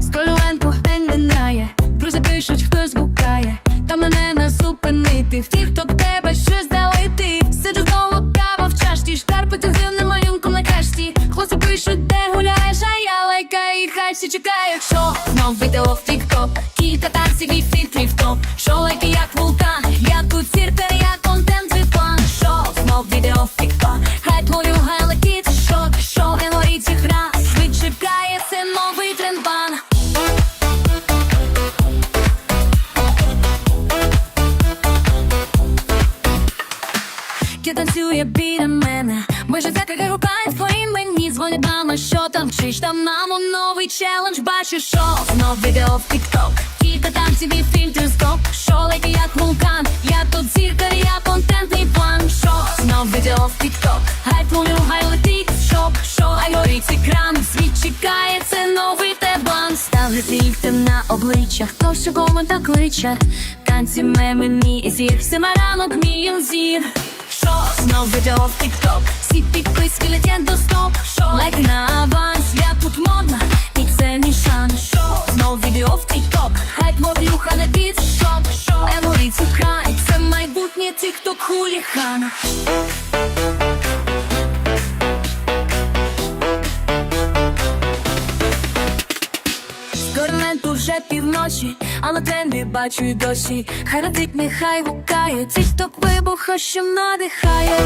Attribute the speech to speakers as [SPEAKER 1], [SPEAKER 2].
[SPEAKER 1] Сколенку день минає, друзі пишуть, хтось гукає, та мене не зупинити. В тебе щось залити. Сиджу знову кава в чашці, шкарпи тягнем малюнком на кашті. Хлопці пишуть, де гуляєш, а я лайкаю, і хай всі чекають, що знов відео в тік-ток. Кілька танців і фільтрів топ. Що лайки як вулкан, Я танцює біля мене. Майже закрили гукають по імені Дзвонять мама, що там вчиш. Там мамо, новий челендж. Бачу, що? Знов відео в тік-ток Кілька танців і фільтр стоп Що лайки як вулкан? Я тут зірка, я контентний план Що? Знов відео в тік-ток Гай твою, гай летить. Шок, що, гай горить екран. Світ чекає, це новий тебан. Ставлю фільтр на обличчя Хто що кому так кличе? Танці мемені і зір Всіма ранок мій зір Що знов відео в тік-ток Всі підписки летять до стоп. Шо лайк на аванс Я тут модна. І це мій шанс. Шо знов відео в тік-ток Хайп мовлюха на біт Шок, що еморіться край Це майбутнє тік-ток хулігана Скорнет уже півночі, а на тренді бачу й досі. Хай радить, нехай гукає, тік-ток вибуха, що надихає.